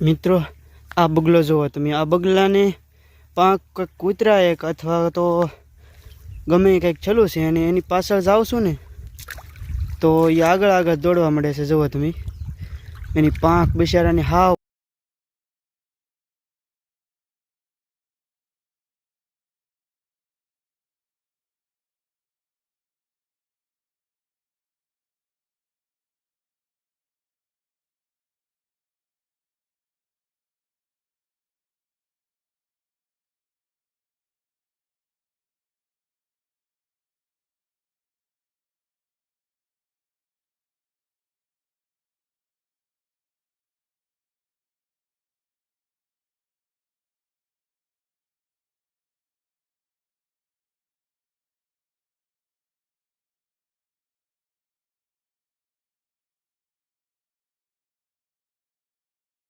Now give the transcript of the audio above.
મિત્રો, આ બગલો જુઓ તમે. આ બગલાને પાંખ કંઈક કૂતરા એક અથવા તો ગમે એ કંઈક છેલું છે અને એની પાછળ જાવ છું ને, તો એ આગળ આગળ દોડવા મળે છે. જુઓ તમે. એની પાંખ બિચારાની હાવ